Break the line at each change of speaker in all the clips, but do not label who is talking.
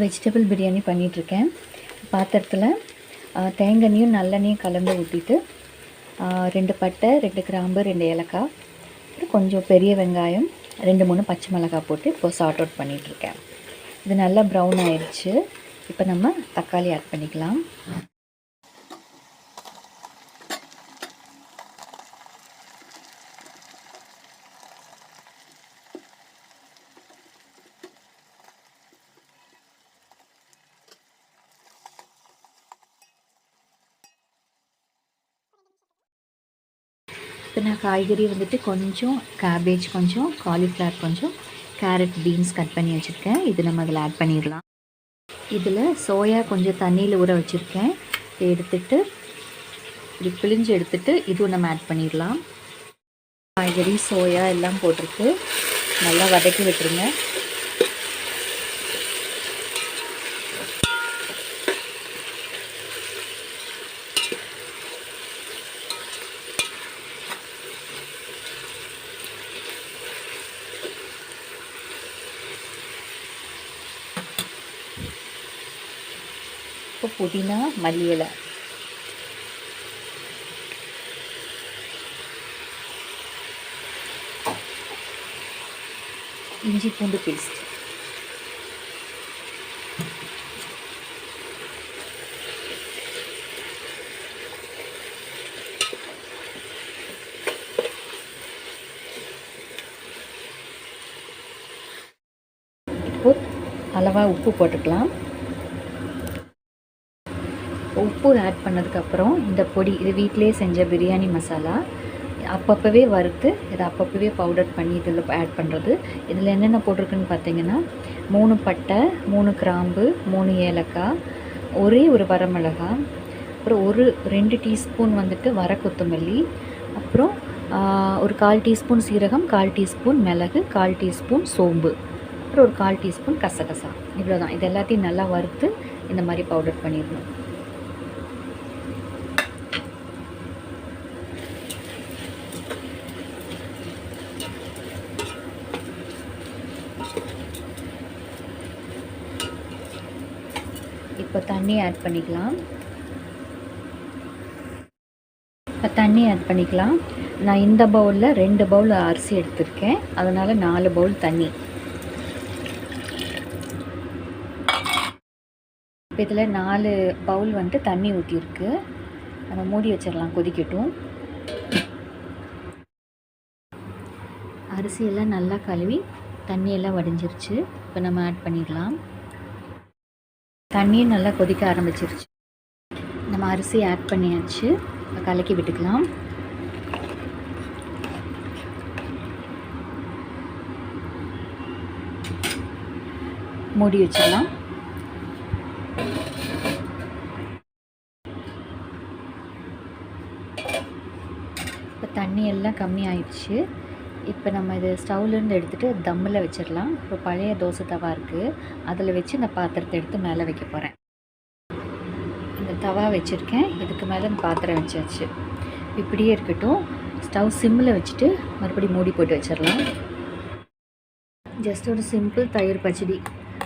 Vegetable biryani பண்ணிகிட்ருக்கேன் பாத்திரத்தில் தேங்காய்யும் நல்லெண்ணையும் கலந்து ஊற்றிட்டு ரெண்டு பட்டை ரெண்டு கிராம்பு ரெண்டு ஏலக்காய் அப்புறம் கொஞ்சம் பெரிய வெங்காயம் ரெண்டு மூணு பச்சை மிளகாய் போட்டு இப்போ சார்ட் அவுட் பண்ணிகிட்ருக்கேன் இது நல்லா ப்ரௌன் ஆயிடுச்சு இப்போ நம்ம தக்காளி ஆட் பண்ணிக்கலாம். இப்போ நான் காய்கறி வந்துட்டு கொஞ்சம் கேபேஜ் கொஞ்சம் காலிஃப்ளவர் கொஞ்சம் கேரட் பீன்ஸ் கட் பண்ணி வச்சுருக்கேன். இது நம்ம அதில் ஆட் பண்ணிடலாம். இதில் சோயா கொஞ்சம் தண்ணியில் ஊற வச்சுருக்கேன். இதை எடுத்துட்டு இப்படி பிழிஞ்சு எடுத்துட்டு இதுவும் நம்ம ஆட் பண்ணிடலாம். காய்கறி சோயா எல்லாம் போட்டிருக்கு. நல்லா வதக்கி விட்டுருங்க. இப்போ புதினா மல்லி இலை இஞ்சி பூண்டு பேஸ்ட். இப்போ அளவாக உப்பு போட்டுக்கலாம். உப்பு ஆட் பண்ணதுக்கப்புறம் இந்த பொடி இது வீட்டிலே செஞ்ச பிரியாணி மசாலா அப்பப்போவே வறுத்து இதை அப்பப்போவே பவுடர் பண்ணி இதில் ஆட் பண்ணுறது இதில் என்னென்ன போட்டிருக்குன்னு பார்த்தீங்கன்னா மூணு பட்டை மூணு கிராம்பு மூணு ஏலக்காய் ஒரே ஒரு வரமிளகாய் அப்புறம் ஒரு ரெண்டு டீஸ்பூன் வந்துட்டு வர கொத்தமல்லி அப்புறம் ஒரு கால் டீஸ்பூன் சீரகம் கால் டீஸ்பூன் மிளகு கால் டீஸ்பூன் சோம்பு அப்புறம் ஒரு கால் டீஸ்பூன் கசகசா. இவ்வளோ தான் இது எல்லாத்தையும் நல்லா வறுத்து இந்த மாதிரி பவுடர் பண்ணிடணும். இப்போ தண்ணி ஆட் பண்ணிக்கலாம். இப்போ தண்ணி ஆட் பண்ணிக்கலாம். நான் இந்த பவுலில் ரெண்டு பவுல் அரிசி எடுத்திருக்கேன். அதனால் நாலு பவுல் தண்ணி. இப்போ இதில் நாலு பவுல் வந்துட்டு தண்ணி ஊற்றிருக்கு நம்ம மூடி வச்சிடலாம் கொதிக்கட்டும். அரிசியெல்லாம் நல்லா கழுவி தண்ணியெல்லாம் வடிஞ்சிருச்சு. இப்போ நம்ம ஆட் பண்ணிடலாம். தண்ணியும் நல்லா கொதிக்க ஆரம்பிச்சிருச்சு. நம்ம அரிசி ஆட் பண்ணியாச்சு. கலக்கி விட்டுக்கலாம். மூடி வச்சிடலாம். இப்போ தண்ணி எல்லாம் கம்மி ஆயிடுச்சு. இப்போ நம்ம இது ஸ்டவ்லேருந்து எடுத்துகிட்டு தம்மில் வச்சிடலாம். இப்போ பழைய தோசை தவா இருக்குது அதில் வச்சு இந்த பாத்திரத்தை எடுத்து மேலே வைக்க போகிறேன். இந்த தவா வச்சுருக்கேன். இதுக்கு மேலே இந்த பாத்திரம் வச்சாச்சு. இப்படியே இருக்கட்டும். ஸ்டவ் சிம்மில் வச்சுட்டு மறுபடியும் மூடி போட்டு வச்சிடலாம். ஜஸ்ட் ஒரு சிம்பிள் தயிர் பச்சடி.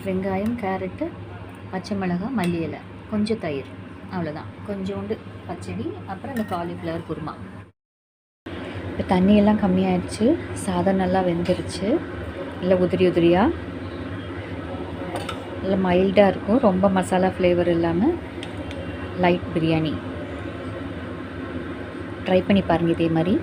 வெங்காயம் கேரட்டு பச்சை மிளகாய் மல்லி இலை கொஞ்சம் தயிர். அவ்வளோதான். கொஞ்சோண்டு பச்சடி அப்புறம் இந்த காலிஃப்ளவர் குருமா. இப்போ தண்ணியெல்லாம் கம்மியாயிடுச்சு. சாதம் நல்லா வெந்துருச்சு. நல்லா உதிரி உதிரியாக நல்லா மைல்டாக இருக்கும். ரொம்ப மசாலா ஃப்ளேவர் இல்லாமல் லைட் பிரியாணி ட்ரை பண்ணி பாருங்கள் இதே மாதிரி.